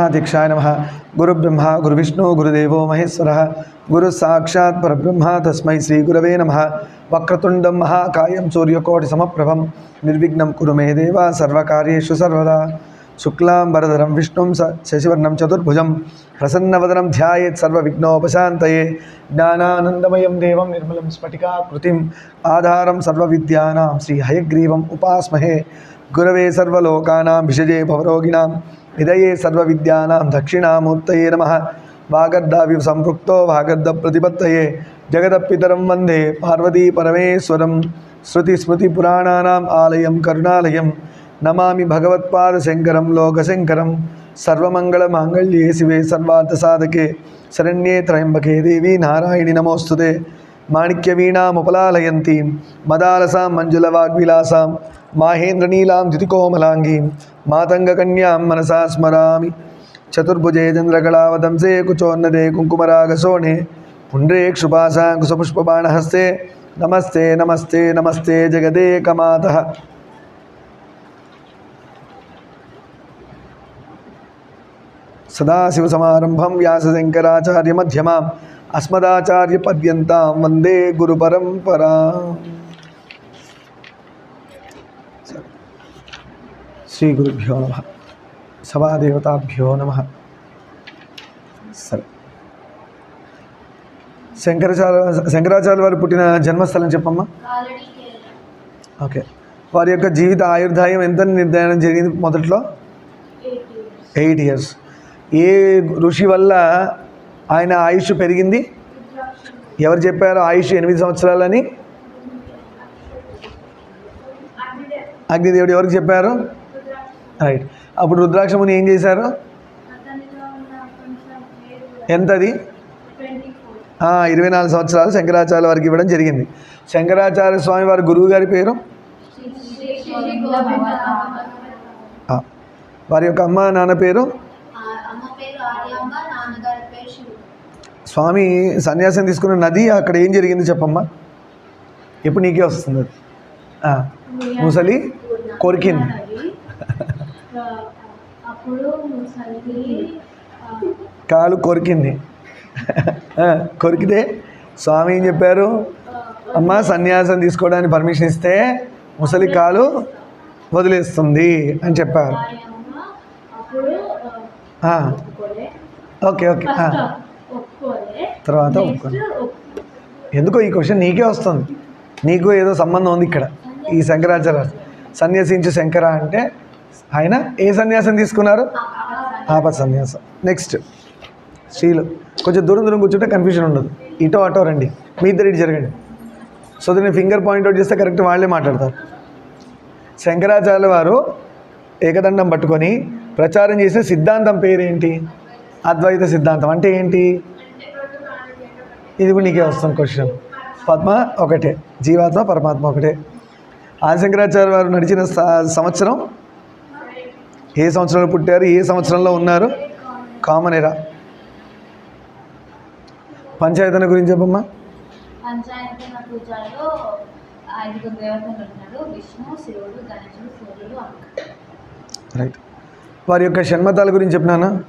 दीक्षा नम। गुरुब्रह्मा, गुरुविष्णु, गुरुदेव महेश्वर। गुरुसाक्षात् परब्रह्म, तस्म श्रीगुरव नम। वक्रतुंड महाकाय सूर्यकोटिम्रभम निर्विघ्न कुर मे देवा सर्वकार्यु सर्वदा। शुक्लांबरधर विष्णु शशिवर्ण चतुर्भुज। प्रसन्नवदनम ध्यानोपात ज्ञानानंदमय देव निर्मल स्फटिकाकृति आधारम सर्विद्या श्रीहयग्रीव उपास्महे। गुरव सर्वोकानाषजे भवरोगिणाम। నిధయే హయగ్రీవం ఉపాస్మహే సర్వవిద్యానాం దక్షిణామూర్తయే నమ వాగర్ధావి సంపృక్తో వాగర్ధ ప్రతిపత్తయే జగదపితరం వందే పార్వతీ పరమేశ్వరం. శృతి స్మృతి పురాణానాం ఆలయం కరుణాలయం. నమామి భగవత్పాద శంకరం లోకశంకరం. సర్వమంగళ మాంగళ్యే శివే సర్వార్థ సాధకే. శరణ్యే త్రయంబకే దేవి నారాయణి నమోస్తుతే. మాణిక్యవీణాముపలాలయంతీం మదాలసాం మంజులవాగ్విలాసాం మాహేంద్రనీలాం ధృతికోమలాంగీం మాతంగకన్యాం మనసా స్మరామి చతుర్భుజే చంద్రకళావతంసే కుచోన్నదే కుంకుమరాగసోణే పుండ్రేక్షుపాశాంకుశపుష్పబాణహస్తే నమస్తే నమస్తే నమస్తే జగదేకమాత సదాశివసమారంభం వ్యాసశంకరాచార్యమ్యమాం అస్మదాచార్యపర్యంతాం వందే గురుపరంపరా శ్రీ గురుభ్యో నమ సభాదేవతాభ్యో నమ సరే శంకరాచార్య శంకరాచార్య వారు పుట్టిన జన్మస్థలం చెప్పమ్మా? ఓకే. వారి యొక్క జీవిత ఆయుర్దాయం ఎంత నిర్ధారణ జరిగింది మొదట్లో? ఎయిట్ ఇయర్స్ ఏ ఋషి వల్ల ఆయన ఆయుష్ పెరిగింది. ఎవరు చెప్పారు ఆయుష్ ఎనిమిది సంవత్సరాలని? అగ్నిదేవుడు ఎవరికి చెప్పారు? రైట్. అప్పుడు రుద్రాక్షముని ఏం చేశారు? ఎంతది? ఇరవై నాలుగు సంవత్సరాలు శంకరాచార్య వారికి ఇవ్వడం జరిగింది. శంకరాచార్య స్వామి వారి గురువు గారి పేరు? వారి యొక్క అమ్మ నాన్న పేరు? స్వామి సన్యాసం తీసుకున్న నది అక్కడ ఏం జరిగింది చెప్పమ్మా? ఇప్పుడు నీకే వస్తుంది అది? ముసలి కొరికింది కాలు కొరికింది. కొరికితే స్వామి ఏం చెప్పారు? అమ్మ సన్యాసం తీసుకోవడానికి పర్మిషన్ ఇస్తే ముసలి కాలు వదిలేస్తుంది అని చెప్పారు. ఓకే ఓకే తర్వాత ఒప్పుకోండి ఎందుకో ఈ క్వశ్చన్ నీకే వస్తుంది. నీకు ఏదో సంబంధం ఉంది ఇక్కడ ఈ శంకరాచార్య సన్యాసించు శంకర అంటే ఆయన ఏ సన్యాసం తీసుకున్నారు? ఆప సన్యాసం. నెక్స్ట్ స్త్రీలు కొంచెం దూరం దూరం కూర్చుంటే కన్ఫ్యూజన్ ఉండదు. ఇటో అటో రండి. మీ ఇద్దరు ఇటు జరగండి. సో నేను ఫింగర్ పాయింట్ అవుట్ చేస్తే కరెక్ట్ వాళ్ళే మాట్లాడతారు. శంకరాచార్య వారు ఏకదండం పట్టుకొని ప్రచారం చేసే సిద్ధాంతం పేరేంటి? అద్వైత సిద్ధాంతం. అంటే ఏంటి? ఇది కూడా నీకే వస్తుంది క్వశ్చన్. పద్మ ఒకటే జీవాత్మ పరమాత్మ ఒకటే. ఆదిశంకరాచార్య వారు నడిచిన సంవత్సరం ఏ సంవత్సరంలో పుట్టారు ఏ సంవత్సరంలో ఉన్నారు? కామన్ ఎరా. పంచాయతన గురించి చెప్పమ్మా. పంచాయతన పూజలో ఐదుగురు దేవతలు ఉన్నారు. విష్ణు శివుడు గణేశుడు సూర్యుడు అమ్మ రైట్ వారి యొక్క షణ్మతాల గురించి చెప్పినానా శైవం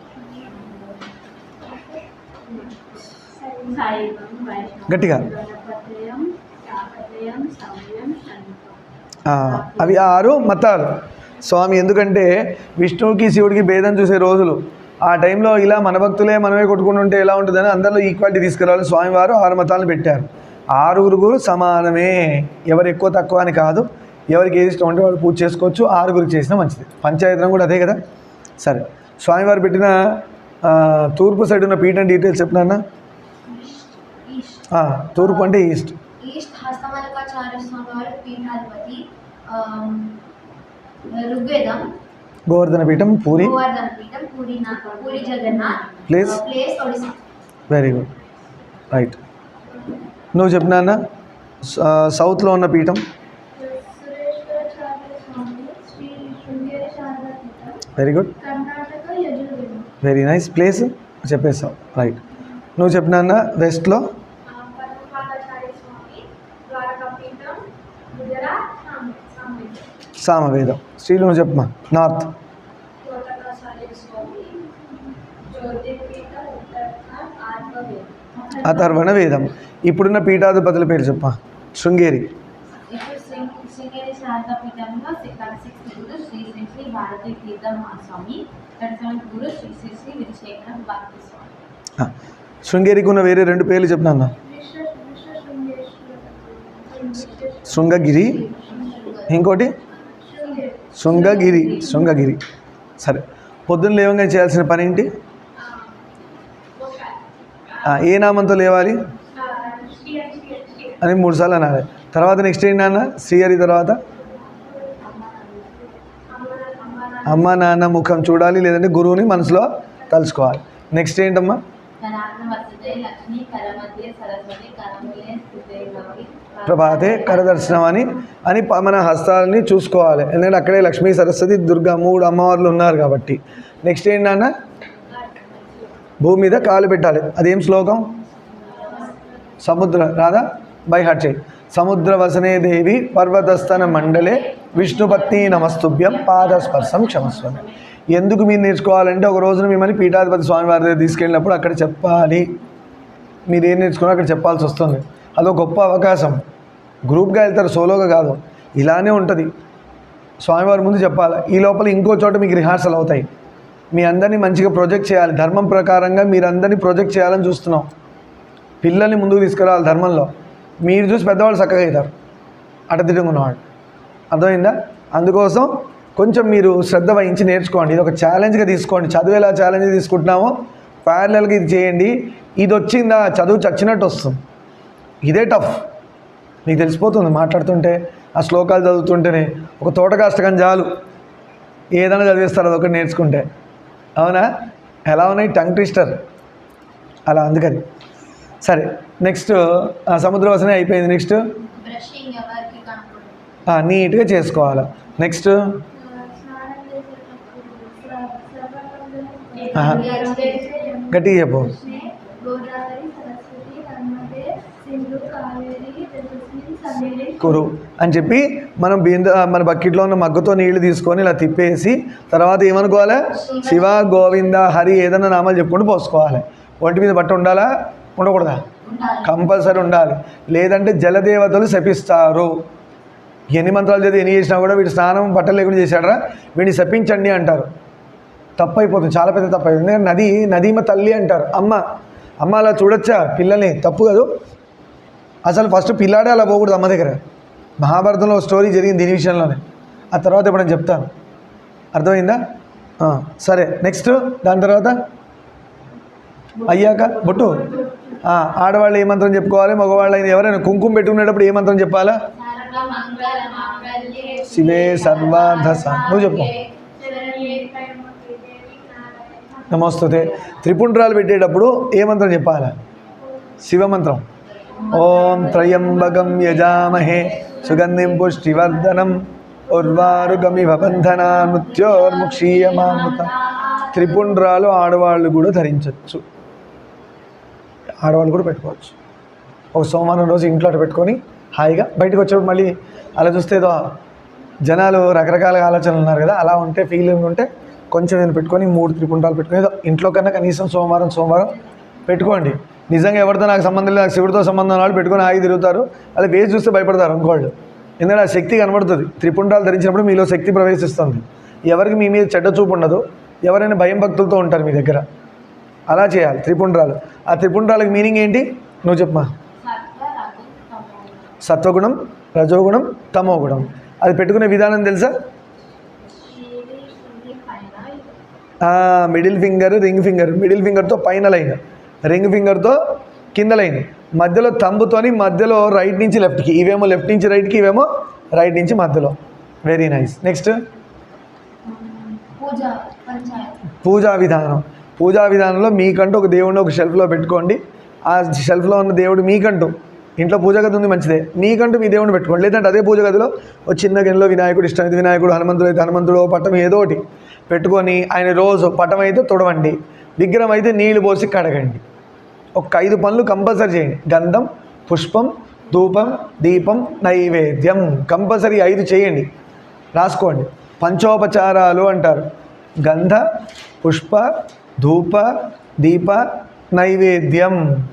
వైష్ణవం గట్టిగా? అవి ఆరు మతాలు. స్వామి ఎందుకంటే విష్ణువుకి శివుడికి భేదం చూసే రోజులు. ఆ టైంలో ఇలా మన భక్తులే మనమే కొట్టుకుంటుంటే ఎలా ఉంటుందని అందరిలో ఈక్వాలిటీ తీసుకురావాలి. స్వామివారు ఆరు మతాలను పెట్టారు. ఆరుగురు సమానమే. ఎవరు ఎక్కువ తక్కువ అని కాదు. ఎవరికి ఏది ఇష్టం ఉంటే వాళ్ళు పూజ చేసుకోవచ్చు. ఆరుగురికి చేసినా మంచిది. పంచాయతనం కూడా అదే కదా? సరే. స్వామివారు పెట్టిన తూర్పు సైడ్ ఉన్న పీఠం డీటెయిల్స్ చెప్పినా తూర్పు అంటే ఈస్ట్. ఈస్ట్ హస్తమలకాచార్య స్వామి వారి పీఠాధిపతి ఋగ్వేదం గోవర్ధన పీఠం పూరి. గోవర్ధన పీఠం పూరి నా- Puri Jagannath Place? Place Odisha very good right నువ్వు చెప్పినా సౌత్లో ఉన్న పీఠం. Very good very nice place చెప్పేసావు right నువ్వు చెప్పినా వెస్ట్లో సామవేదం. శ్రీలు నువ్వు చెప్పమా నార్త్. అథర్వణ వేదం. ఇప్పుడున్న పీఠాధిపతుల పేరు చెప్ప. శృంగేరి. శృంగేరికి ఉన్న వేరే రెండు పేర్లు చెప్పినా అన్న. శృంగగిరి. ఇంకోటి? శృంగగిరి శృంగగిరి. సరే. పొద్దున్న లేవంగా చేయాల్సిన పని ఏంటి? ఏ నామంతో లేవాలి? అని మూడుసార్లు అనాలి. తర్వాత నెక్స్ట్ ఏంటి నాన్న? శ్రీహరి తర్వాత? అమ్మ నాన్న ముఖం చూడాలి లేదంటే గురువుని మనసులో తలుచుకోవాలి. నెక్స్ట్ ఏంటమ్మా? ప్రభాతే కరదర్శనం అని అని ప- మన హస్తాలని చూసుకోవాలి. ఎందుకంటే అక్కడే లక్ష్మీ సరస్వతి దుర్గా మూడు అమ్మవార్లు ఉన్నారు కాబట్టి. నెక్స్ట్ ఏంటన్న? భూమి మీద కాలు పెట్టాలి. అదేం శ్లోకం? సముద్ర రాదా? బై హార్ట్ చేయి. సముద్ర వసనే దేవి పర్వతస్థన మండలే విష్ణుపత్ని నమస్తుభ్యం పాదస్పర్శం క్షమస్వమి ఎందుకు మీరు నేర్చుకోవాలంటే ఒక రోజున మిమ్మల్ని పీఠాధిపతి స్వామివారి దగ్గర తీసుకెళ్ళినప్పుడు అక్కడ చెప్పాలి. మీరు ఏం నేర్చుకున్నా అక్కడ చెప్పాల్సి వస్తుంది. అదో గొప్ప అవకాశం. గ్రూప్గా వెళ్తారు సోలోగా కాదు. ఇలానే ఉంటుంది. స్వామివారి ముందు చెప్పాలి? ఈ లోపల ఇంకో చోట మీకు రిహార్సల్ అవుతాయి. మీ అందరినీ మంచిగా ప్రొజెక్ట్ చేయాలి. ధర్మం ప్రకారంగా మీరందరినీ ప్రొజెక్ట్ చేయాలని చూస్తున్నాం. పిల్లల్ని ముందుకు తీసుకురావాలి ధర్మంలో. మీరు చూసి పెద్దవాళ్ళు చక్కగా అవుతారు. అట తిరుగున్నవాడు అర్థమైందా? అందుకోసం కొంచెం మీరు శ్రద్ధ వహించి నేర్చుకోండి. ఇది ఒక ఛాలెంజ్గా తీసుకోండి. చదువు ఎలా ఛాలెంజ్ తీసుకుంటున్నామో ప్యారలల్గా ఇది చేయండి. ఇది వచ్చిందా? చదువు చచ్చినట్టు వస్తుంది. ఇదే టఫ్ మీకు తెలిసిపోతుంది మాట్లాడుతుంటే ఆ శ్లోకాలు చదువుతుంటేనే ఒక తోట కాష్టకం చాలు. ఏదైనా చదివేస్తారు అదొకటి నేర్చుకుంటే. అవునా? ఎలా ఉన్నాయి? Tongue twister. అలా అందుకని. సరే నెక్స్ట్ సముద్రవాసన అయిపోయింది నెక్స్ట్. నీట్గా చేసుకోవాలి. నెక్స్ట్. గట్టిగా చెప్పు. కురు అని చెప్పి మనం బింద మన బకెట్లో ఉన్న మగ్గుతో నీళ్ళు తీసుకొని ఇలా తిప్పేసి తర్వాత ఏమనుకోవాలి? శివ గోవింద హరి ఏదైనా నామాలు చెప్పుకుంటూ పోసుకోవాలి. ఒంటి మీద బట్ట ఉండాలా? ఉండకూడదా? కంపల్సరీ ఉండాలి. లేదంటే జలదేవతలు శపిస్తారు. ఎన్ని మంత్రాలు చదివి ఎన్ని చేసినా కూడా వీడు స్నానం బట్టలు లేకుండా చేశాడరా? వీడిని శపించండి అంటారు. తప్పు అయిపోతుంది చాలా పెద్ద తప్పు అయిపోతుంది ఎందుకంటే నది నదీమ తల్లి అంటారు. అమ్మ అమ్మ అలా చూడొచ్చా? పిల్లల్ని తప్పు కాదు. అసలు ఫస్ట్ పిల్లాడే అలా పోకూడదు అమ్మ దగ్గర. మహాభారతంలో స్టోరీ జరిగింది దీని విషయంలోనే. ఆ తర్వాత ఇప్పుడు నేను చెప్తాను. అర్థమైందా? సరే నెక్స్ట్ దాని తర్వాత? అయ్యాక? బొట్టు? ఆడవాళ్ళు ఏ మంత్రం చెప్పుకోవాలి మగవాళ్ళు అయినా ఎవరైనా కుంకుమ పెట్టుకునేటప్పుడు ఏ మంత్రం చెప్పాలా? శివే సర్వాధస నువ్వు చెప్పు. నమస్తే నమస్తుతే. త్రిపుండ్రాలు పెట్టేటప్పుడు ఏ మంత్రం చెప్పాలా? శివ మంత్రం. ఓం త్రయంబగం యజామహే. సుగంధిం పుష్టివర్ధనం. ఉర్వారుగమివ బంధన మృత్యోర్ముక్షీయమామృత త్రిపుండ్రాలు ఆడవాళ్ళు కూడా ధరించవచ్చు ఆడవాళ్ళు కూడా పెట్టుకోవచ్చు. ఒక సోమవారం రోజు ఇంట్లో అటు పెట్టుకొని హాయిగా బయటకు వచ్చేప్పుడు మళ్ళీ అలా చూస్తే ఏదో జనాలు రకరకాల ఆలోచనలు ఉన్నారు కదా అలా ఉంటే ఫీలింగ్ ఉంటే కొంచెం నేను పెట్టుకొని మూడు త్రిపుండ్రాలు పెట్టుకొని ఇంట్లో కన్నా కనీసం సోమవారం సోమవారం పెట్టుకోండి. నిజంగా ఎవరితో నాకు సంబంధం లేదు నాకు శివుడితో సంబంధం వాళ్ళు పెట్టుకొని హాయి తిరుగుతారు. అలా వేసి చూస్తే భయపడతారు ఇంకోళ్ళు ఎందుకంటే ఆ శక్తి కనబడుతుంది. త్రిపుండాలు ధరించినప్పుడు మీలో శక్తి ప్రవేశిస్తుంది. ఎవరికి మీ మీద చెడ్డ చూపు ఉండదు. ఎవరైనా భయం భక్తులతో ఉంటారు మీ దగ్గర. అలా చేయాలి త్రిపుండ్రాలు. ఆ త్రిపుండ్రాలకు మీనింగ్ ఏంటి? నువ్వు చెప్పమా సత్వగుణం రజోగుణం తమోగుణం. అది పెట్టుకునే విధానం తెలుసా? Middle finger ring finger middle ఫింగర్తో పైన లైన్. రింగ్ ఫింగర్తో కింద లైన్ మధ్యలో తంబుతోని మధ్యలో రైట్ నుంచి లెఫ్ట్కి ఇవేమో లెఫ్ట్ నుంచి రైట్కి ఇవేమో రైట్ నుంచి మధ్యలో. వెరీ నైస్ నెక్స్ట్ పూజ విధానం. పూజా విధానంలో మీకంటూ ఒక దేవుడిని ఒక షెల్ఫ్లో పెట్టుకోండి. ఆ షెల్ఫ్లో ఉన్న దేవుడు మీకంటూ. ఇంట్లో పూజ గది ఉంది మంచిదే. మీకంటూ మీ దేవుడిని పెట్టుకోండి. లేదంటే అదే పూజ గదిలో ఒక చిన్న గిన్నెలో వినాయకుడు ఇష్టమైతే వినాయకుడు హనుమంతుడు అయితే హనుమంతుడు పట్టం ఏదో ఒకటి పెట్టుకొని ఆయన రోజు పటం అయితే తుడవండి. విగ్రహం అయితే నీళ్ళు పోసి కడగండి. ఒక ఐదు పనులు కంపల్సరీ చేయండి. గంధం పుష్పం ధూపం దీపం నైవేద్యం కంపల్సరీ ఐదు చేయండి. రాసుకోండి. పంచోపచారాలు అంటారు. గంధ పుష్ప ధూప దీప నైవేద్యం.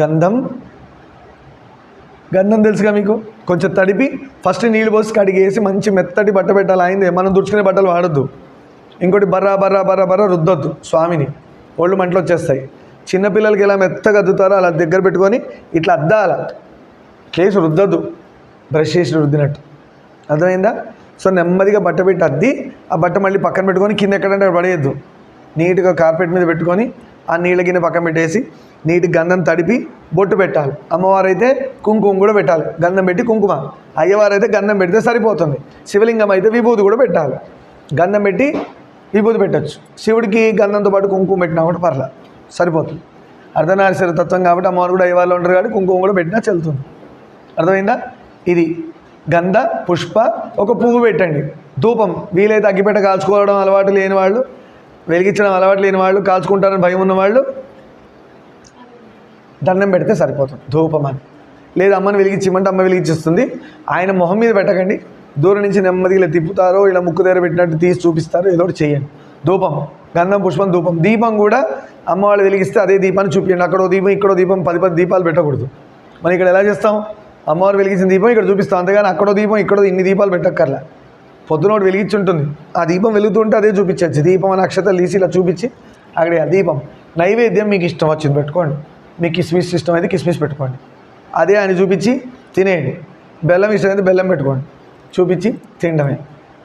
గంధం. గంధం తెలుసుగా మీకు? కొంచెం తడిపి ఫస్ట్ నీళ్ళు పోసి కడిగేసి మంచి మెత్తటి బట్ట పెట్టాలి. అయిందే. మనం దుడుచుకునే బట్టలు వాడద్దు. ఇంకోటి బర్రా బర్రా బర్రా బర్రా రుద్దొద్దు స్వామిని. ఒళ్ళు మంటలు వచ్చేస్తాయి చిన్నపిల్లలకి ఎలా మెత్తగా అద్దుతారో అలా దగ్గర పెట్టుకొని ఇట్లా అద్దాల. కేసు రుద్దొద్దు. బ్రష్ చేసి రుద్దినట్టు. అర్థమైందా? సో నెమ్మదిగా బట్ట పెట్టి అద్ది ఆ బట్ట మళ్ళీ పక్కన పెట్టుకొని కింద ఎక్కడంటే పడేయద్దు. నీట్గా కార్పెట్ మీద పెట్టుకొని ఆ నీళ్ళ గిన్నె పక్కన పెట్టేసి నీటి గంధం తడిపి బొట్టు పెట్టాలి. అమ్మవారు అయితే కుంకుమ కూడా పెట్టాలి. గంధం పెట్టి కుంకుమ. అయ్యవారు అయితే గంధం పెడితే సరిపోతుంది. శివలింగం అయితే విభూతి కూడా పెట్టాలి. గంధం పెట్టి విభూతి పెట్టచ్చు. శివుడికి గంధంతో పాటు కుంకుమ పెట్టినా కూడా పర్లేదు సరిపోతుంది. అర్ధనారీశ్వర తత్వం కాబట్టి అమ్మవారు కూడా అయ్యవాళ్ళు ఉంటారు కాబట్టి కుంకుమ కూడా పెట్టినా చెల్లుతుంది. అర్థమైందా? ఇది గంధ పుష్ప ఒక పువ్వు పెట్టండి. ధూపం వీలైతే అగ్గిపెట్ట కాల్చుకోవడం అలవాటు లేని వాళ్ళు వెలిగించడం అలవాటు లేని వాళ్ళు కాల్చుకుంటారని భయం ఉన్న వాళ్ళు దండం పెడితే సరిపోతుంది. ధూపం అని. లేదా అమ్మని వెలిగించమంటే అమ్మ వెలిగించిస్తుంది. ఆయన మొహం మీద పెట్టకండి. దూరం నుంచి నెమ్మదిగా ఇలా తిప్పుతారో ఇలా ముక్కు దగ్గర పెట్టినట్టు తీసి చూపిస్తారో ఏదో ఒకటి చేయండి. ధూపం గంధం పుష్పం ధూపం. దీపం కూడా అమ్మవాళ్ళు వెలిగిస్తే అదే దీపాన్ని చూపించండి అక్కడో దీపం ఇక్కడో దీపం పది పది దీపాలు పెట్టకూడదు. మనం ఇక్కడ ఎలా చేస్తాం? అమ్మవారు వెలిగించిన దీపం ఇక్కడ చూపిస్తాం. అంతేగాని అక్కడో దీపం ఇక్కడో ఇన్ని దీపాలు పెట్టక్కర్లే. పొద్దున ఒకటి వెలిగించి ఉంటుంది. ఆ దీపం వెలుగుతుంటే అదే చూపించచ్చు. దీపం అని అక్షతలు తీసి ఇలా చూపించి అక్కడ ఆ దీపం. నైవేద్యం మీకు ఇష్టం వచ్చింది పెట్టుకోండి. మీకు కిస్మిస్ ఇష్టం అయితే కిస్మిస్ పెట్టుకోండి. అదే ఆయన చూపించి తినేయండి. బెల్లం ఇష్టమైతే బెల్లం పెట్టుకోండి. చూపించి తినడమే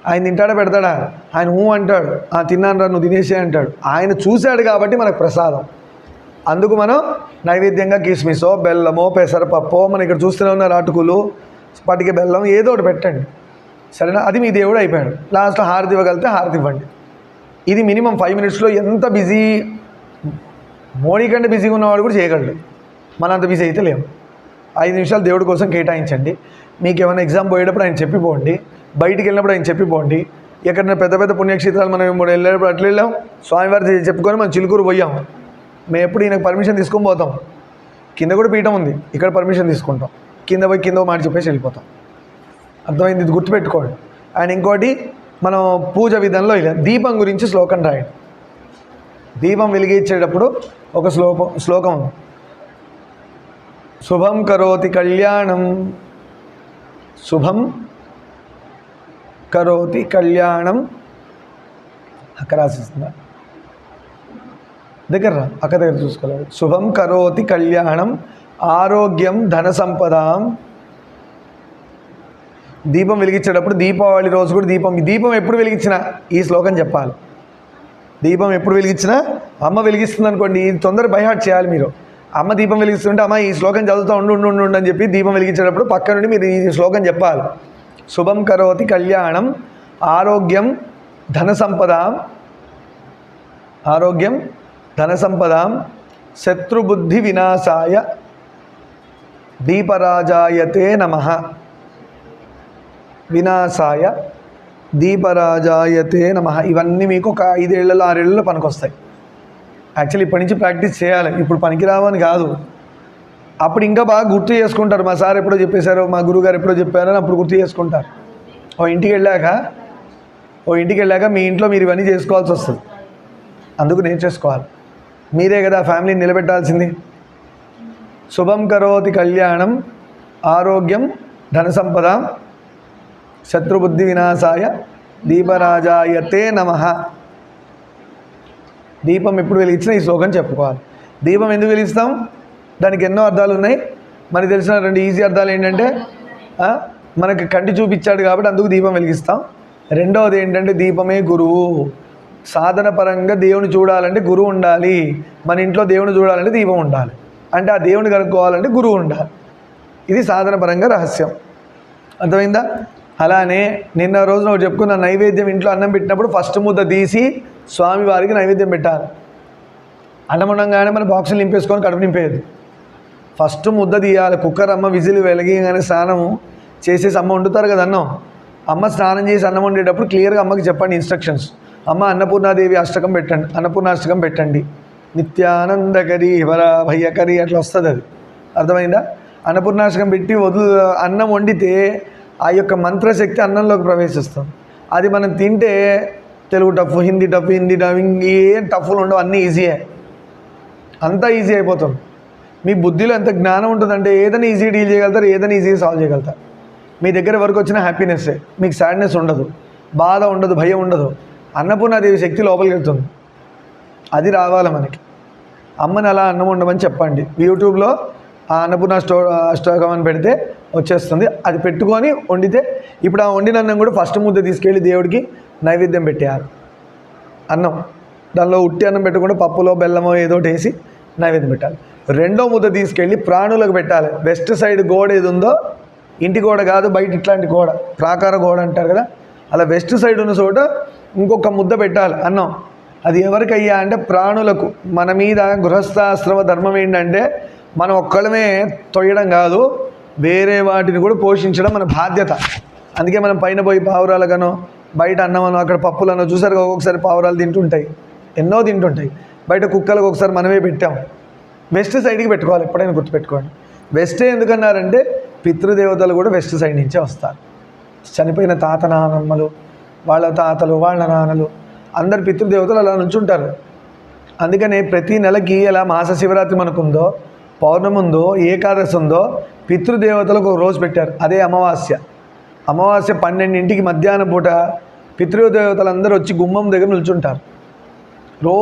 ఆయన తింటాడా పెడతాడా? ఆయన ఊ అంటాడు. ఆ తిన్నాను రా నువ్వు తినేసే అంటాడు. ఆయన చూశాడు కాబట్టి మనకు ప్రసాదం. అందుకు మనం నైవేద్యంగా కిస్మిసో బెల్లమో పెసరపప్పో మనం ఇక్కడ చూస్తూనే ఉన్నారు అటుకులు పటిక బెల్లం ఏదో ఒకటి పెట్టండి. సరేనా? అది మీ దేవుడు అయిపోయాడు. లాస్ట్లో హారతి ఇవ్వగలిగితే హారతి ఇవ్వండి. ఇది మినిమం ఫైవ్ మినిట్స్లో ఎంత బిజీ మోడీ కంటే బిజీగా ఉన్నవాడు కూడా చేయగలడు. మన అంత బిజీ అయితే లేము. ఐదు నిమిషాలు దేవుడి కోసం కేటాయించండి. మీకు ఏమైనా ఎగ్జామ్ పోయేటప్పుడు ఆయన చెప్పిపోండి. బయటికి వెళ్ళినప్పుడు ఆయన చెప్పిపోండి. ఎక్కడైనా పెద్ద పెద్ద పుణ్యక్షేత్రాలు మనం ఇప్పుడు వెళ్ళేటప్పుడు అట్లా వెళ్ళాం. స్వామివారి చెప్పుకొని మనం చిలుకూరు పోయాం. మేము ఎప్పుడు ఈయనకు పర్మిషన్ తీసుకొని పోతాం. కింద కూడా పీఠం ఉంది. ఇక్కడ పర్మిషన్ తీసుకుంటాం. కింద పోయి కింద మాట చెప్పేసి వెళ్ళిపోతాం. అర్థమైంది? ఇది గుర్తుపెట్టుకోండి. అండ్ ఇంకోటి మనం పూజ విధంలో ఇలా దీపం గురించి శ్లోకం రాయండి. దీపం వెలిగించేటప్పుడు ఒక శ్లోకం శ్లోకం శుభం కరోతి కళ్యాణం. శుభం కరోతి కళ్యాణం. అక్కడ రాసిస్తుందా? దగ్గర రా, అక్క దగ్గర చూసుకోలేదు. శుభం కరోతి కళ్యాణం ఆరోగ్యం ధన సంపద దీపం వెలిగించేటప్పుడు దీపావళి రోజు కూడా దీపం దీపం ఎప్పుడు వెలిగించినా ఈ శ్లోకం చెప్పాలి. దీపం ఎప్పుడు వెలిగించినా అమ్మ వెలిగిస్తుంది అనుకోండి ఇది తొందర బైహాట్ చేయాలి మీరు. అమ్మ దీపం వెలిగిస్తుంటే అమ్మ ఈ శ్లోకం చదువుతూ ఉండు ఉండు ఉండు అని చెప్పి దీపం వెలిగించేటప్పుడు పక్క నుండి మీరు ఈ శ్లోకం చెప్పాలి. శుభం కరోతి కళ్యాణం ఆరోగ్యం ధన సంపద ఆరోగ్యం ధన సంపద శత్రుబుద్ధి వినాశాయ దీపరాజాయతే నమ వినాశాయ దీపరాజాయతే నమ ఇవన్నీ మీకు ఒక ఐదేళ్ళలో ఆరేళ్ళలో పనికొస్తాయి. యాక్చువల్లీ ఇప్పటి నుంచి ప్రాక్టీస్ చేయాలి. ఇప్పుడు పనికిరావని కాదు. అప్పుడు ఇంకా బాగా గుర్తు చేసుకుంటారు. మా సార్ ఎప్పుడో చెప్పేశారు మా గురుగారు ఎప్పుడో చెప్పారని అప్పుడు గుర్తు చేసుకుంటారు. ఓ ఇంటికి వెళ్ళాక ఓ ఇంటికి వెళ్ళాక మీ ఇంట్లో మీరు ఇవన్నీ చేసుకోవాల్సి వస్తుంది. అందుకు నేర్చేసుకోవాలి మీరే కదా ఫ్యామిలీని నిలబెట్టాల్సింది. శుభం కరోతి కళ్యాణం ఆరోగ్యం ధన సంపద శత్రుబుద్ధి వినాశాయ దీపరాజాయతే నమ. దీపం ఎప్పుడు వెలిగించినా ఈ శ్లోకం చెప్పుకోవాలి. దీపం ఎందుకు వెలిగిస్తాం? దానికి ఎన్నో అర్థాలు ఉన్నాయి. మనకి తెలిసిన రెండు ఈజీ అర్థాలు ఏంటంటే మనకి కంటి చూపించాడు కాబట్టి అందుకు దీపం వెలిగిస్తాం. రెండవది ఏంటంటే దీపమే గురువు. సాధన పరంగా దేవుని చూడాలంటే గురువు ఉండాలి. మన ఇంట్లో దేవుని చూడాలంటే దీపం ఉండాలి. అంటే ఆ దేవుని కనుక్కోవాలంటే గురువు ఉండాలి. ఇది సాధన పరంగా రహస్యం. అర్థమైందా? అలానే నిన్న రోజున ఒకటి చెప్పుకున్న నైవేద్యం ఇంట్లో అన్నం పెట్టినప్పుడు ఫస్ట్ ముద్ద తీసి స్వామివారికి నైవేద్యం పెట్టాలి. అన్నం ఉండగానే మన బాక్సులు నింపేసుకొని కడుపు నింపేయద్దు. ఫస్ట్ ముద్ద తీయాలి. కుక్కర్ అమ్మ విజిల్ వెలిగిగానే స్నానం చేసేసి అమ్మ వండుతారు కదా అన్నం. అమ్మ స్నానం చేసి అన్నం వండేటప్పుడు క్లియర్గా అమ్మకి చెప్పండి ఇన్స్ట్రక్షన్స్. అమ్మ అన్నపూర్ణాదేవి అష్టకం పెట్టండి అన్నపూర్ణాష్టకం పెట్టండి. నిత్యానందకరి వర భయ్యకరి అట్లా వస్తుంది అది. అర్థమైందా? అన్నపూర్ణాష్టకం పెట్టి వదులు అన్నం వండితే ఆ యొక్క మంత్రశక్తి అన్నంలోకి ప్రవేశిస్తాం. అది మనం తింటే Telugu tough Hindi tough Hindi tough ఏం టఫ్లు ఉండవు అన్నీ ఈజీయే అంతా ఈజీ అయిపోతుంది మీ బుద్ధిలో ఎంత జ్ఞానం ఉంటుందంటే ఏదైనా ఈజీ డీల్ చేయగలుగుతారు ఏదైనా ఈజీగా సాల్వ్ చేయగలుగుతారు. మీ దగ్గర వరకు వచ్చిన హ్యాపీనెస్సే మీకు సాడ్నెస్ ఉండదు బాధ ఉండదు భయం ఉండదు. అన్నపూర్ణాదేవి శక్తి లోపలికి వెళ్తుంది. అది రావాలి మనకి. అమ్మని అలా అన్నం ఉండమని చెప్పండి. యూట్యూబ్లో ఆ అన్నపూర్ణ స్టో స్టోకం అని పెడితే వచ్చేస్తుంది. అది పెట్టుకొని వండితే ఇప్పుడు ఆ వండిన అన్నం కూడా ఫస్ట్ ముద్ద తీసుకెళ్ళి దేవుడికి నైవేద్యం పెట్టేయాలి. అన్నం. దానిలో ఉట్టి అన్నం పెట్టకుండా పప్పులో బెల్లమో ఏదో ఒకటి వేసి నైవేద్యం పెట్టాలి. రెండో ముద్ద తీసుకెళ్ళి ప్రాణులకు పెట్టాలి. వెస్ట్ సైడ్ గోడ ఏది ఉందో ఇంటి గోడ కాదు బయట ఇట్లాంటి గోడ. ప్రాకార గోడ అంటారు కదా. అలా వెస్ట్ సైడ్ ఉన్న చోట ఇంకొక ముద్ద పెట్టాలి. అన్నం. అది ఎవరికి అయ్యా అంటే ప్రాణులకు. మన మీద గృహస్థాశ్రమ ధర్మం ఏంటంటే మనం ఒక్కళ్ళమే తొయ్యడం కాదు వేరే వాటిని కూడా పోషించడం మన బాధ్యత. అందుకే మనం పైన పోయి పావురాలకనో బయట అన్నమనో అక్కడ పప్పులనో చూసారు ఒక్కొక్కసారి పావురాలు తింటుంటాయి. ఎన్నో తింటుంటాయి. బయట కుక్కలకు ఒకసారి మనమే పెట్టాం. వెస్ట్ సైడ్కి పెట్టుకోవాలి ఎప్పుడైనా గుర్తుపెట్టుకోండి. వెస్ట్ ఎందుకన్నారంటే పితృదేవతలు కూడా వెస్ట్ సైడ్ నుంచే వస్తారు. చనిపోయిన తాత నానమ్మలు వాళ్ళ తాతలు వాళ్ళ నాన్నలు అందరు పితృదేవతలు అలా నుంచుంటారు అందుకనే ప్రతి నెలకి ఎలా మాస శివరాత్రి మనకుందో పౌర్ణమి ఉందో ఏకాదశి ఉందో పితృదేవతలకు ఒక రోజు పెట్టారు. అదే అమావాస్య. అమావాస్య పన్నెండింటికి మధ్యాహ్నం పూట పితృదేవతలందరూ వచ్చి గుమ్మం దగ్గర నిల్చుంటారు. రో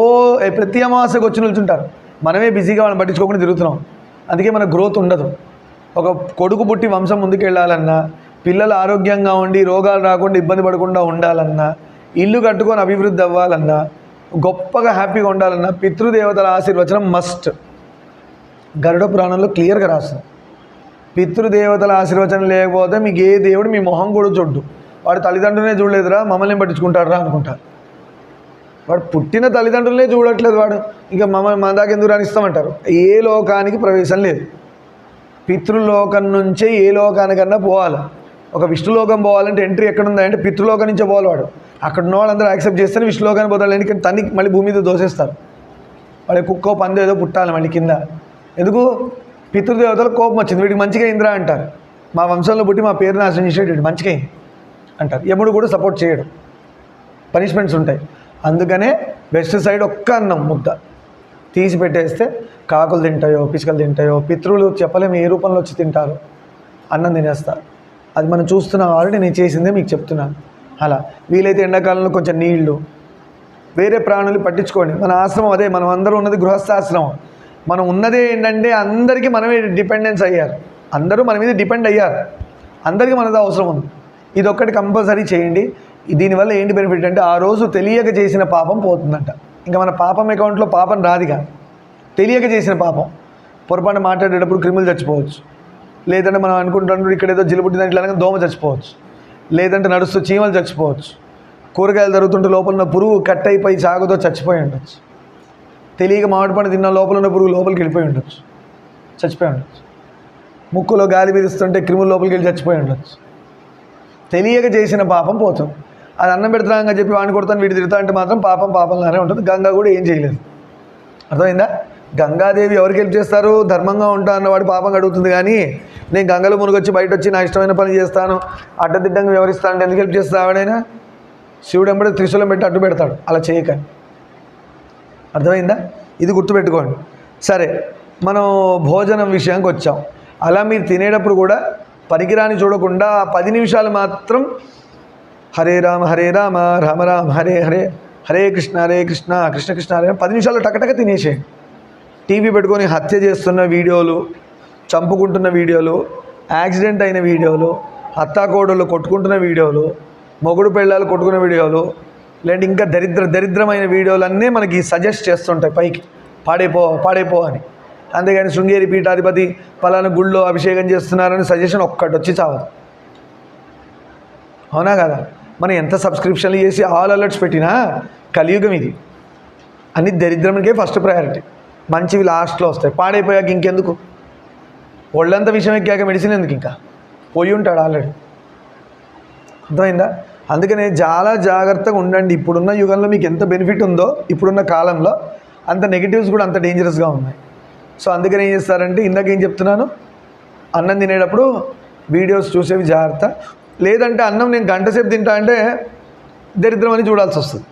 ప్రతి అమావాస్యకు వచ్చి నిల్చుంటారు. మనమే బిజీగా వాళ్ళని పట్టించుకోకుండా తిరుగుతున్నాం. అందుకే మన గ్రోత్ ఉండదు. ఒక కొడుకు పుట్టి వంశం ముందుకెళ్ళాలన్నా పిల్లలు ఆరోగ్యంగా ఉండి రోగాలు రాకుండా ఇబ్బంది పడకుండా ఉండాలన్నా ఇల్లు కట్టుకొని అభివృద్ధి అవ్వాలన్నా గొప్పగా హ్యాపీగా ఉండాలన్నా పితృదేవతల ఆశీర్వచనం మస్ట్ గరుడ పురాణంలో క్లియర్గా రాస్తుంది పితృదేవతల ఆశీర్వచనం లేకపోతే మీకు ఏ దేవుడు మీ మొహం కూడా చూడ్డు. వాడు తల్లిదండ్రులనే చూడలేదురా మమ్మల్ని పట్టించుకుంటారా అనుకుంటారు వాడు పుట్టిన తల్లిదండ్రులనే చూడట్లేదు వాడు. ఇంకా మమ్మల్ని మన దాకా ఎందుకు రాణిస్తామంటారు ఏ లోకానికి ప్రవేశం లేదు. పితృలోకం నుంచే ఏ లోకానికన్నా పోవాలి. ఒక విష్ణులోకం పోవాలంటే ఎంట్రీ ఎక్కడ ఉందంటే పితృలోకం నుంచే పోవాలి వాడు. అక్కడ ఉన్న వాళ్ళందరూ యాక్సెప్ట్ చేస్తేనే విష్ణులోకానికి పోతాడు ఎందుకంటే తనకి మళ్ళీ భూమి మీద దోసేస్తారు. వాడి కుక్కో పందో ఏదో పుట్టాలి మళ్ళీ కింద. ఎందుకు? పితృదేవతలకు కోపం వచ్చింది. వీడికి మంచిగా ఇంద్ర అంటారు. మా వంశంలో పుట్టి మా పేరు నాశనం చేసేటట్టు మంచిగా అంటారు. ఎముడు కూడా సపోర్ట్ చేయడు. పనిష్మెంట్స్ ఉంటాయి. అందుకనే వెస్ట్ సైడ్ ఒక్క అన్నం ముద్ద. తీసి పెట్టేస్తే కాకులు తింటాయో పిసికలు తింటాయో పితృలు చెప్పలేము ఏ రూపంలో వచ్చి తింటారు. అన్నం తినేస్తారు. అది మనం చూస్తున్నాం ఆల్రెడీ నేను చేసిందే మీకు చెప్తున్నాను. అలా. వీలైతే ఎండాకాలంలో కొంచెం నీళ్ళు వేరే ప్రాణులు పట్టించుకోండి. మన ఆశ్రమం అదే మనం అందరూ ఉన్నది గృహస్థాశ్రమం. మనం ఉన్నదే ఏంటంటే అందరికీ మనమే డిపెండెన్స్ అయ్యారు. అందరూ మన మీద డిపెండ్ అయ్యారు. అందరికీ మనది అవసరం ఉంది. ఇది ఒక్కటి కంపల్సరీ చేయండి. దీనివల్ల ఏంటి బెనిఫిట్ అంటే ఆ రోజు తెలియక చేసిన పాపం పోతుందంట. ఇంకా మన పాపం అకౌంట్లో పాపం రాదుగా. తెలియక చేసిన పాపం. పొరపాటు మాట్లాడేటప్పుడు క్రిములు చచ్చిపోవచ్చు. లేదంటే మనం అనుకుంటున్నప్పుడు ఇక్కడ ఏదో జిలుపుట్టిందని ఇట్లా దోమ చచ్చిపోవచ్చు. లేదంటే నడుస్తూ చీమలు చచ్చిపోవచ్చు. కూరగాయలు జరుగుతుంటే లోపల ఉన్న పురుగు కట్ అయిపోయి సాగుతో చచ్చిపోయి ఉండొచ్చు. తెలియక మామిడి పండు తిన్న లోపల ఉన్న పురుగు లోపలికి వెళ్ళిపోయి ఉండొచ్చు. చచ్చిపోయి ఉండొచ్చు. ముక్కులో గాలి పీలుస్తుంటే క్రిములు లోపలికి వెళ్ళి చచ్చిపోయి ఉండొచ్చు. తెలియక చేసిన పాపం పోతుంది అది అన్నం పెడతానని చెప్పి వాడిని కొడతాను వీడి తిడతా అంటే మాత్రం పాపం పాపంలానే ఉంటుంది. గంగా కూడా ఏం చేయలేదు. అర్థమైందా? గంగాదేవి ఎవరికి హెల్ప్ చేస్తారు? ధర్మంగా ఉంటా అన్నవాడు పాపం అడుగుతుంది కానీ నేను గంగలో మునిగొచ్చి బయట వచ్చి నా ఇష్టమైన పని చేస్తాను అడ్డదిడ్డంగా వివరిస్తాను అంటే ఎందుకు హెల్ప్ చేస్తావాడైనా శివుడు ఎంబడి త్రిశూలం పెట్టి అడ్డు పెడతాడు. అలా చేయకని. అర్థమైందా? ఇది గుర్తుపెట్టుకోండి. సరే మనం భోజనం విషయానికి వచ్చాం. అలా మీరు తినేటప్పుడు కూడా పనికిరాని చూడకుండా పది నిమిషాలు మాత్రం హరే రామ హరే రామ రామ రామ హరే హరే హరే కృష్ణ హరే కృష్ణ కృష్ణ కృష్ణ హరే పది నిమిషాలు టకటక తినేసేయండి. టీవీ పెట్టుకొని హత్య చేస్తున్న వీడియోలు చంపుకుంటున్న వీడియోలు యాక్సిడెంట్ అయిన వీడియోలు అత్తాకోడళ్ళు కొట్టుకుంటున్న వీడియోలు మొగుడు పెళ్ళాలు కొట్టుకున్న వీడియోలు లేదంటే ఇంకా దరిద్ర దరిద్రమైన వీడియోలన్నీ మనకి సజెస్ట్ చేస్తుంటాయి పైకి. పాడైపో పాడైపో అని. అంతేగాని శృంగేరి పీఠాధిపతి పలానా గుళ్ళో అభిషేకం చేస్తున్నారని సజెషన్ ఒక్కటి వచ్చి చావదు. అవునా కదా? మనం ఎంత సబ్స్క్రిప్షన్లు చేసి ఆల్ అలర్ట్స్ పెట్టినా కలియుగం ఇది. అన్ని దరిద్రమునికే ఫస్ట్ ప్రయారిటీ మంచివి లాస్ట్లో వస్తాయి. పాడైపోయాక ఇంకెందుకు? ఒళ్ళంతా విషయం ఎక్కాక మెడిసిన్ ఎందుకు ఇంకా? పోయి ఉంటాడు ఆల్రెడీ అర్థమైందా? అందుకనే చాలా జాగ్రత్తగా ఉండండి. ఇప్పుడున్న యుగంలో మీకు ఎంత బెనిఫిట్ ఉందో ఇప్పుడున్న కాలంలో అంత నెగిటివ్స్ కూడా అంత డేంజరస్గా ఉన్నాయి. సో అందుకని ఏం చేస్తారంటే ఇందాక ఏం చెప్తున్నాను? అన్నం తినేటప్పుడు వీడియోస్ చూసేవి జాగ్రత్త. లేదంటే అన్నం నేను గంటసేపు తింటా అంటే దరిద్రం అని చూడాల్సి వస్తుంది.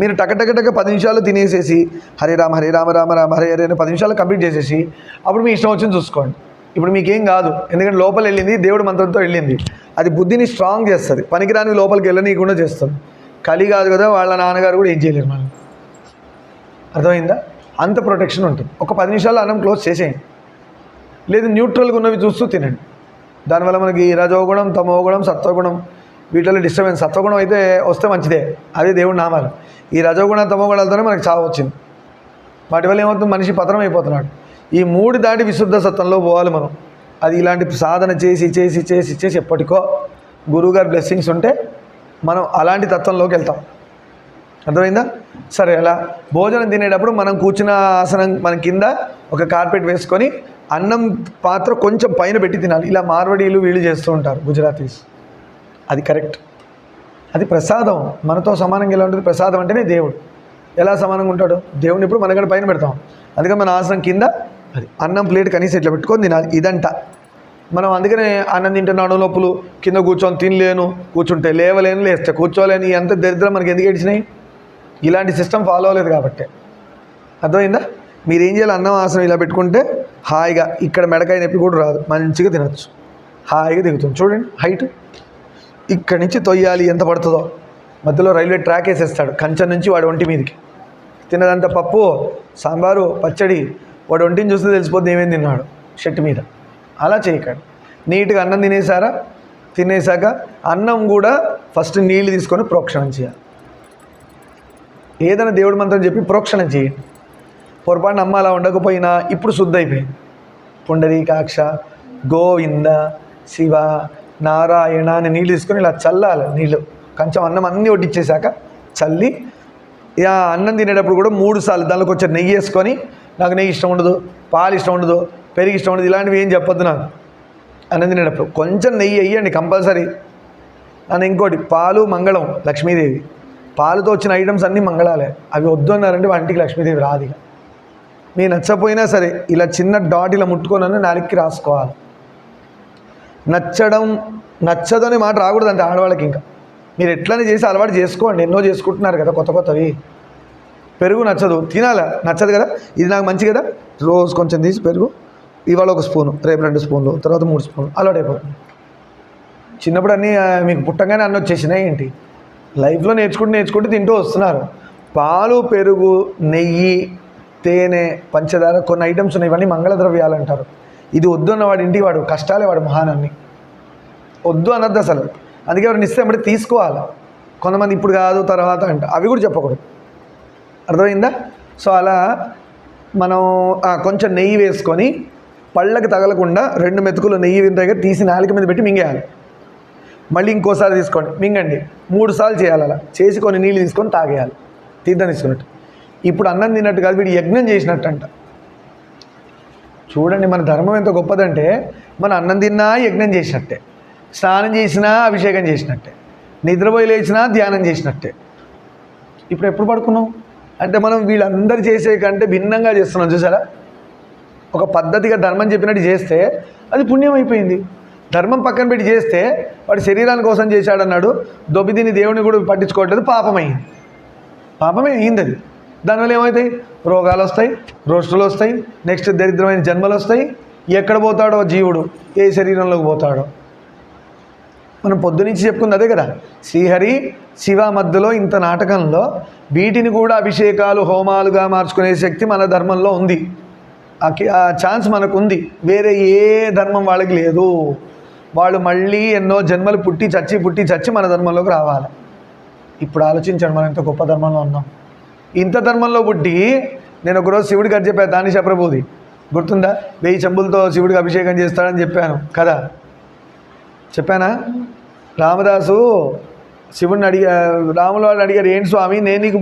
మీరు టకటకటక టక పది నిమిషాలు తినేసేసి హరే రామ హరే రామ రామ రామ హరే హరే అని పది నిమిషాలు కంప్లీట్ చేసేసి అప్పుడు మీ ఇష్టం వచ్చింది చూసుకోండి. ఇప్పుడు మీకేం కాదు. ఎందుకంటే లోపల వెళ్ళింది దేవుడు మంత్రంతో వెళ్ళింది. అది బుద్ధిని స్ట్రాంగ్ చేస్తుంది. పనికిరాని లోపలికి వెళ్ళనీయకుండా చేస్తుంది. కలి కాదు కదా వాళ్ళ నాన్నగారు కూడా ఏం చేయలేరు మనం అర్థమైందా? అంత ప్రొటెక్షన్ ఉంటుంది. ఒక పది నిమిషాలు అన్నం క్లోజ్ చేసేయండి. లేదు న్యూట్రల్గా ఉన్నవి చూస్తూ తినండి. దానివల్ల మనకి రజోగుణం తమోగుణం సత్వగుణం వీటిలో డిస్టర్బెన్స్ సత్వగుణం అయితే వస్తే మంచిదే. అదే దేవుడి నామాలు. ఈ రజోగుణ తమోగుణాలతోనే మనకి చావు వచ్చింది. వాటి వల్ల ఏమవుతుంది? మనిషి పతనం అయిపోతున్నాడు. ఈ మూడు దాటి విశుద్ధ సత్వంలో పోవాలి మనం. అది ఇలాంటి సాధన చేసి చేసి చేసి చేసి ఎప్పటికో గురువుగారి బ్లెస్సింగ్స్ ఉంటే మనం అలాంటి తత్వంలోకి వెళ్తాం. అర్థమైందా? సరే అలా భోజనం తినేటప్పుడు మనం కూర్చున్న ఆసనం మన కింద ఒక కార్పెట్ వేసుకొని అన్నం పాత్ర కొంచెం పైన పెట్టి తినాలి. ఇలా మార్వడీలు వీళ్ళు చేస్తూ ఉంటారు గుజరాతీస్. అది కరెక్ట్. అది ప్రసాదం. మనతో సమానంగా ఎలా ఉంటుంది? ప్రసాదం అంటేనే దేవుడు. ఎలా సమానంగా ఉంటాడు? దేవుడిని ఇప్పుడు మనకడ పైన పెడతాం. అందుకని మన ఆసనం కింద అది. అన్నం ప్లేట్ కనీసం ఇట్లా పెట్టుకొని తినాలి. ఇదంట. మనం అందుకనే అన్నం తింటున్నాడు నొప్పులు కింద కూర్చొని తినలేను కూర్చుంటే లేవలేను లేస్తే కూర్చోలేని. ఎంత దరిద్రం మనకి ఎందుకు ఏడిచినాయి? ఇలాంటి సిస్టమ్ ఫాలో అవ్వలేదు కాబట్టి. అర్థమైందా? మీరు ఏం చేయాలి? అన్నం ఆసనం ఇలా పెట్టుకుంటే హాయిగా ఇక్కడ మెడకాయ నొప్పి కూడా రాదు. మంచిగా తినచ్చు. హాయిగా దిగుతుంది. చూడండి హైట్. ఇక్కడి నుంచి తొయ్యాలి. ఎంత పడుతుందో. మధ్యలో రైల్వే ట్రాక్ వేసేస్తాడు. కంచె నుంచి వాడి ఒంటి మీదకి. తినదంత పప్పు సాంబారు పచ్చడి వాడు ఒంటిని చూస్తే తెలిసిపోద్ది ఏమేమి తిన్నాడు? షర్ట్ మీద. అలా చేయకండి. నీట్గా అన్నం తినేసారా తినేసాక అన్నం కూడా ఫస్ట్ నీళ్ళు తీసుకొని ప్రోక్షణం చేయాలి. ఏదైనా దేవుడి మంత్రం చెప్పి ప్రోక్షణం చేయండి. పొరపాటున అమ్మ అలా ఉండకపోయినా ఇప్పుడు శుద్ధ అయిపోయింది. పుండరీకాక్ష గోవింద శివ నారాయణ అని నీళ్ళు తీసుకొని ఇలా చల్లాలి నీళ్ళు కొంచెం అన్నం అన్నీ వడ్డిచ్చేసాక చల్లి ఇక అన్నం తినేటప్పుడు కూడా మూడు సార్లు దానిలోకి వచ్చే నెయ్యి వేసుకొని నాకు నెయ్యి ఇష్టం ఉండదు పాలు ఇష్టం ఉండదు పెరుగు ఇష్టం ఉండదు ఇలాంటివి ఏం చెప్పొద్దు నాకు. అనేది నేను కొంచెం నెయ్యి వేయండి కంపల్సరీ. అని ఇంకోటి పాలు మంగళం లక్ష్మీదేవి. పాలుతో వచ్చిన ఐటమ్స్ అన్నీ మంగళాలే. అవి వద్దు అన్నారంటే వంటికి లక్ష్మీదేవి రాదు ఇక. మీ నచ్చపోయినా సరే ఇలా చిన్న డాట్ ఇలా ముట్టుకోనని నాలుగుకి రాసుకోవాలి. నచ్చడం నచ్చదు అనే మాట రాకూడదంటే ఆడవాళ్ళకి ఇంకా. మీరు ఎట్లనే చేసి అలవాటు చేసుకోండి ఎన్నో చేసుకుంటున్నారు కదా కొత్త కొత్తవి. పెరుగు నచ్చదు. తినాలా? నచ్చదు కదా? ఇది నాకు మంచి కదా? రోజు కొంచెం తీసి పెరుగు. ఇవాళ ఒక స్పూను రేపు రెండు స్పూన్లు తర్వాత మూడు స్పూన్లు. అలవాటు అయిపోతుంది. చిన్నప్పుడు అన్నీ మీకు పుట్టంగానే అన్నీ వచ్చేసినాయి ఏంటి? లైఫ్లో నేర్చుకుంటూ నేర్చుకుంటూ తింటూ వస్తున్నారు. పాలు పెరుగు నెయ్యి తేనె పంచదార కొన్ని ఐటమ్స్ ఉన్నాయి. ఇవన్నీ మంగళ ద్రవ్యాలు అంటారు. ఇది వద్దు అన్న వాడి ఇంటికి వాడు కష్టాలే వాడు మహానాన్ని. వద్దు అనద్దు అసలు. అందుకే ఎవరిని ఇస్తే అంటే తీసుకోవాలి? కొంతమంది ఇప్పుడు కాదు తర్వాత అంట. అవి కూడా చెప్పకూడదు. అర్థమైందా? సో అలా మనం కొంచెం నెయ్యి వేసుకొని పళ్ళకి తగలకుండా రెండు మెతుకులు నెయ్యి దగ్గర తీసి నాలుక మీద పెట్టి మింగేయాలి. మళ్ళీ ఇంకోసారి తీసుకోండి. మింగండి. మూడు సార్లు చేయాలి అలా. చేసి కొన్ని నీళ్ళు తీసుకొని తాగేయాలి. తీర్థం తీసుకున్నట్టు. ఇప్పుడు అన్నం తిన్నట్టు కాదు వీడు యజ్ఞం చేసినట్టు అంట చూడండి మన ధర్మం ఎంత గొప్పదంటే మన అన్నం తిన్నా యజ్ఞం చేసినట్టే. స్నానం చేసినా అభిషేకం చేసినట్టే. నిద్రపోయి లేచినా ధ్యానం చేసినట్టే. ఇప్పుడు ఎప్పుడు పడుకున్నావు? అంటే మనం వీళ్ళందరూ చేసే కంటే భిన్నంగా చేస్తున్నాం చూసారా? ఒక పద్ధతిగా ధర్మం చెప్పినట్టు చేస్తే అది పుణ్యం అయిపోయింది. ధర్మం పక్కన పెట్టి చేస్తే వాడు శరీరాని కోసం చేశాడన్నాడు దొబ్బిదిని దేవుని కూడా పట్టించుకోవట్లేదు పాపమైంది. పాపమే అయింది అది దానివల్ల ఏమవుతాయి రోగాలు వస్తాయి రోస్టులు వస్తాయి నెక్స్ట్ దరిద్రమైన జన్మలు వస్తాయి. ఎక్కడ పోతాడో జీవుడు? ఏ శరీరంలోకి పోతాడో? మనం పొద్దునుంచి చెప్పుకుంది అదే కదా. శ్రీహరి శివ మధ్యలో ఇంత నాటకంలో వీటిని కూడా అభిషేకాలు హోమాలుగా మార్చుకునే శక్తి మన ధర్మంలో ఉంది. ఆ ఛాన్స్ మనకు ఉంది వేరే ఏ ధర్మం వాళ్ళకి లేదు. వాళ్ళు మళ్ళీ ఎన్నో జన్మలు పుట్టి చచ్చి పుట్టి చచ్చి మన ధర్మంలోకి రావాలి. ఇప్పుడు ఆలోచించండి మనం ఇంత గొప్ప ధర్మంలో ఉన్నాం. ఇంత ధర్మంలో పుట్టి నేను ఒకరోజు శివుడికి అది చెప్పాను దానిష ప్రభుది గుర్తుందా? వెయ్యి చెంబులతో శివుడికి అభిషేకం చేస్తాడని చెప్పాను కదా. చెప్పానా? రామదాసు శివుడిని అడిగా రాముల వాడిని అడిగారు ఏంటి స్వామి నేను నీకు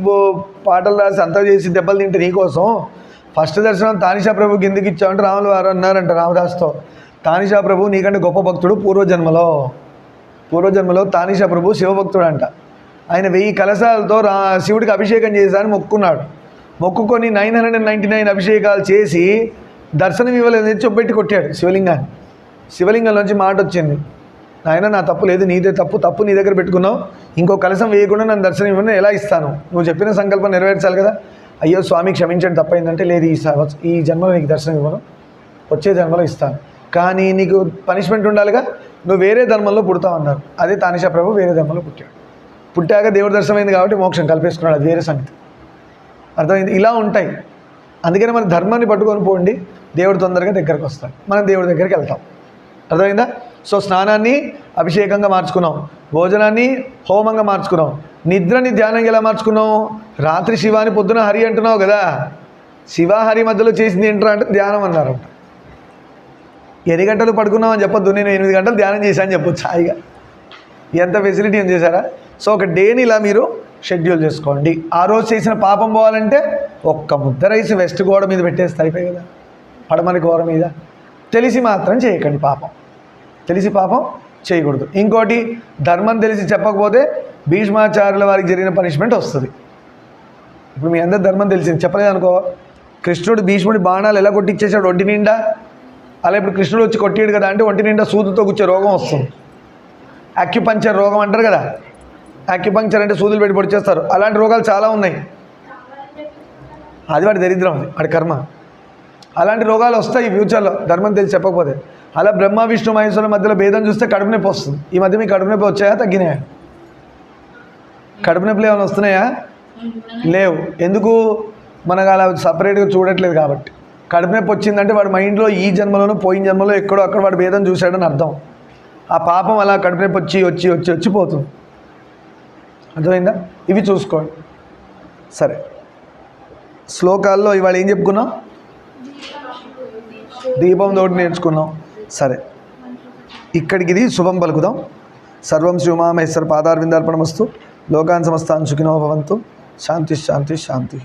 పాటలు రాసి అంతా చేసి దెబ్బలు తింటే నీకోసం? ఫస్ట్ దర్శనం తానిషా ప్రభు కిందకి ఇచ్చామంటే రాముల వారు అన్నారంట రామదాస్తో. తానిషా ప్రభు నీకంటే గొప్ప భక్తుడు పూర్వజన్మలో. పూర్వజన్మలో తానిషా ప్రభు శివభక్తుడు అంట ఆయన వెయ్యి కలశాలతో రా శివుడికి అభిషేకం చేశారని మొక్కున్నాడు. మొక్కుకొని nine hundred and ninety nine అభిషేకాలు చేసి దర్శనం ఇవ్వలేదని చొప్పెట్టి కొట్టాడు శివలింగాన్ని. శివలింగం నుంచి మాట వచ్చింది. నాయన నా తప్పు లేదు నీదే తప్పు తప్పు నీ దగ్గర పెట్టుకున్నావు. ఇంకో కలసం వేయకుండా నన్ను దర్శనం ఇవ్వను ఎలా ఇస్తాను? నువ్వు చెప్పిన సంకల్పం నెరవేర్చాలి కదా. అయ్యో స్వామి క్షమించండి తప్పైందంటే లేదు ఈ ఈ జన్మలో నీకు దర్శనం ఇవ్వను. వచ్చే జన్మలో ఇస్తాను. కానీ నీకు పనిష్మెంట్ ఉండాలిగా. నువ్వు వేరే ధర్మంలో పుడతావు అన్నారు. అదే తానిషా ప్రభు వేరే ధర్మంలో పుట్టాడు. పుట్టాక దేవుడి దర్శనమైంది కాబట్టి మోక్షం కల్పేసుకున్నాడు అది వేరే సంగతి. అర్థమైంది? ఇలా ఉంటాయి. అందుకని మన ధర్మాన్ని పట్టుకొని పోండి దేవుడు తొందరగా దగ్గరకు వస్తాడు. మనం దేవుడి దగ్గరికి వెళ్తాం. అర్థమైందా? సో స్నానాన్ని అభిషేకంగా మార్చుకున్నాం. భోజనాన్ని హోమంగా మార్చుకున్నాం. నిద్రని ధ్యానంగా ఎలా మార్చుకున్నాం రాత్రి శివాని పొద్దున హరి అంటున్నావు కదా. శివ హరి మధ్యలో చేసింది ఏంట్రా అంటే ధ్యానం అన్నారంట ఎన్ని గంటలు పడుకున్నామని చెప్పొద్దు. నేను ఎనిమిది గంటలు ధ్యానం చేశాను చెప్పొచ్చు హాయిగా. ఎంత ఫెసిలిటీ ఏం చేశారా? సో ఒక డేని ఇలా మీరు షెడ్యూల్ చేసుకోండి. ఆ రోజు చేసిన పాపం పోవాలంటే ఒక్క ముద్ద రైస్ వెస్ట్ గోడ మీద పెట్టేస్తే అయిపోయి కదా. పడమని గోడ మీద. తెలిసి మాత్రం చేయకండి పాపం. తెలిసి పాపం చేయకూడదు. ఇంకోటి ధర్మం తెలిసి చెప్పకపోతే భీష్మాచార్యుల వారికి జరిగిన పనిష్మెంట్ వస్తుంది. ఇప్పుడు మీ అందరు ధర్మం తెలిసింది. చెప్పలేదు అనుకో కృష్ణుడు భీష్ముడి బాణాలు ఎలా కొట్టించేశాడు ఒంటి నిండా? అలా ఇప్పుడు కృష్ణుడు వచ్చి కొట్టాడు కదా అంటే ఒంటి నిండా సూదుతో కూర్చే రోగం వస్తుంది. అక్యుపంచర్ రోగం అంటారు కదా? అక్యుపంక్చర్ అంటే సూదులు పెట్టి పొడిచేస్తారు. అలాంటి రోగాలు చాలా ఉన్నాయి. అది వాడి దరిద్రం అది వాడి కర్మ. అలాంటి రోగాలు వస్తాయి ఫ్యూచర్లో ధర్మం తెలిసి చెప్పకపోతే. అలా బ్రహ్మ విష్ణు మహేశ్వరుల మధ్యలో భేదం చూస్తే కడుపు నొప్పి వస్తుంది. ఈ మధ్య మీ కడుపు నొప్పి వచ్చాయా? తగ్గినాయా? కడుపు నొప్పులు ఏమైనా వస్తున్నాయా? లేవు. ఎందుకు? మనకు అలా సపరేట్గా చూడట్లేదు కాబట్టి. కడుపు నొప్పి వచ్చిందంటే వాడి మైండ్లో ఈ జన్మలోనూ పోయిన జన్మలో ఎక్కడో అక్కడ వాడు భేదం చూశాడని అర్థం. ఆ పాపం అలా కడుపు నొప్పి వచ్చి వచ్చి వచ్చి వచ్చి పోతుంది. అర్థమైందా? ఇవి చూసుకోండి. సరే. శ్లోకాల్లో ఇవాళ ఏం చెప్పుకున్నాం? దీపం తోటి నేర్చుకున్నాం. సరే. ఇక్కడికి ఇది శుభం పలుకుదాం. సర్వం శ్రీ ఉమామహేశ్వర పాదార్విందార్పణమస్తు. లోకాన్ సమస్తాన్ సుఖినో భవంతు. శాంతి శాంతి శాంతి.